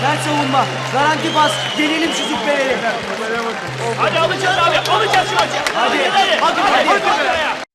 Sert savunma. Garanti pas. Gelelim şu züppeleri. Hadi alacağız abi. Alacağız şu maçı. Hadi. Hadi. Hadi. Hadi.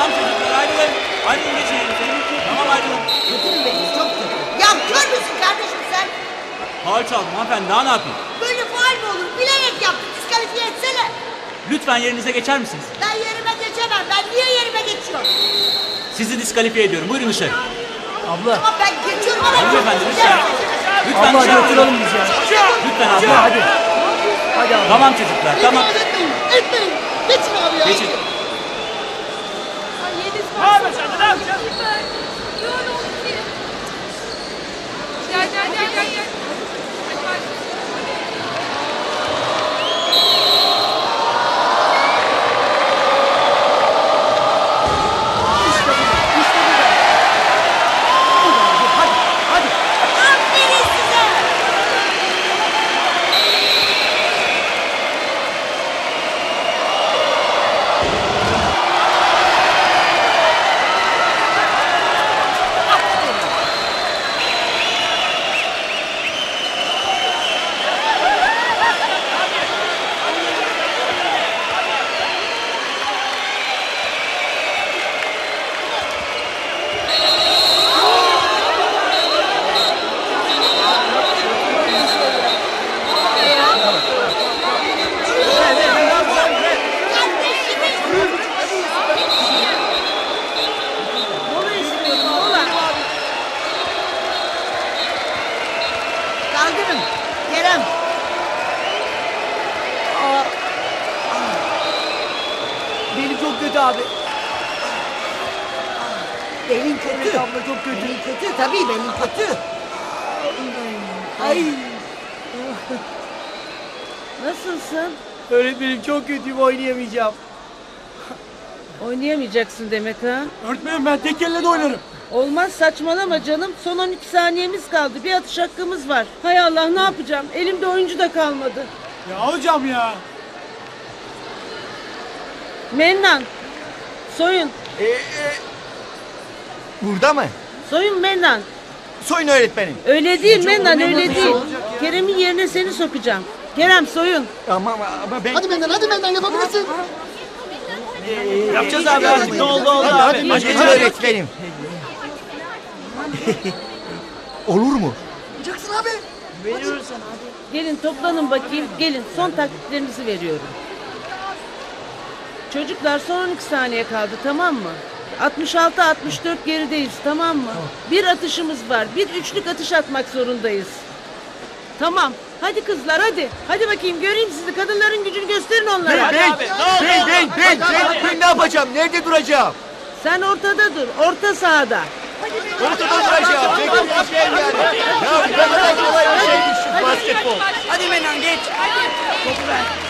Tamam çocuklar ayrılın. Ayrılın geçin yerinize. Tamam ayrılın. Kötü beni çok kötü. Ya kör müsün kardeşim sen? Faul çaldım hanımefendi daha ne yapayım? Böyle faal mi olur? Bilerek yaptın. Diskalifiye etsene. Lütfen yerinize geçer misiniz? Ben yerime geçemem. Ben niye yerime geçiyorum? Sizi diskalifiye ediyorum. Buyurun dışarı. Abla. Ama ben geçiyorum ama... Hanımefendi lütfen. Lütfen Abla dışarı. götürelim biz ya. Lütfen abla. hadi. Hadi abla. Tamam çocuklar tamam. Etmeyin. Etmeyin. Geçin abi ya. Geçin. Ne yapacaksın? Ne yapacaksın? Abi. Benim kötü. Evet abla çok kötü. Benim kötü tabii benim kötü. Ay. Nasılsın? Öğretmenim çok kötüyüm oynayamayacağım. Oynayamayacaksın demek ha? Öğretmenim ben tek elle de oynarım. Olmaz saçmalama canım. Son 12 saniyemiz kaldı. Bir atış hakkımız var. Hay Allah ne yapacağım? Elimde oyuncu da kalmadı. Ya hocam ya. Mennan. Soyun. Ee, e, burada mı? Soyun Menan. Soyun öğretmenim. Öyle değil Menan öyle değil. Kerem'in yerine seni sokacağım. Kerem soyun. Ama, ama ben... Hadi Menan hadi Menan yapabilirsin. Ee, Yapacağız ee, abi ee, artık ne oldu oldu abi. abi. Başka öğretmenim. Olur mu? Yapacaksın abi. Veriyorum Veriyorsun abi. Gelin toplanın bakayım. Gelin son taktiklerinizi veriyorum. Çocuklar son 12 saniye kaldı tamam mı? 66-64 gerideyiz tamam mı? Bir atışımız var. Bir üçlük atış atmak zorundayız. Tamam. Hadi kızlar hadi. Hadi bakayım göreyim sizi. Kadınların gücünü gösterin onlara. Hadi Ben, ben, ben, ben, ben ne yapacağım? Nerede duracağım? Sen ortada dur. Orta sahada. Ortada duracağım. Bekle bir şey yani. Ya bu kadar kolay bir şeymiş şu basketbol. Hadi Menan geç. Hadi. Topu ver.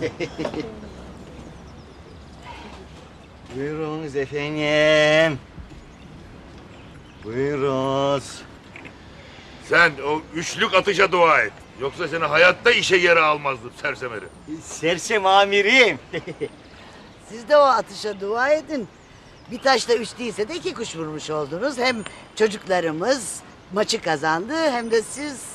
Buyurunuz efendim. Buyurunuz. Sen o üçlük atışa dua et. Yoksa seni hayatta işe yere almazdım sersemeri. Sersem amirim. Siz de o atışa dua edin. Bir taşla üç değilse de iki kuş vurmuş oldunuz. Hem çocuklarımız maçı kazandı hem de siz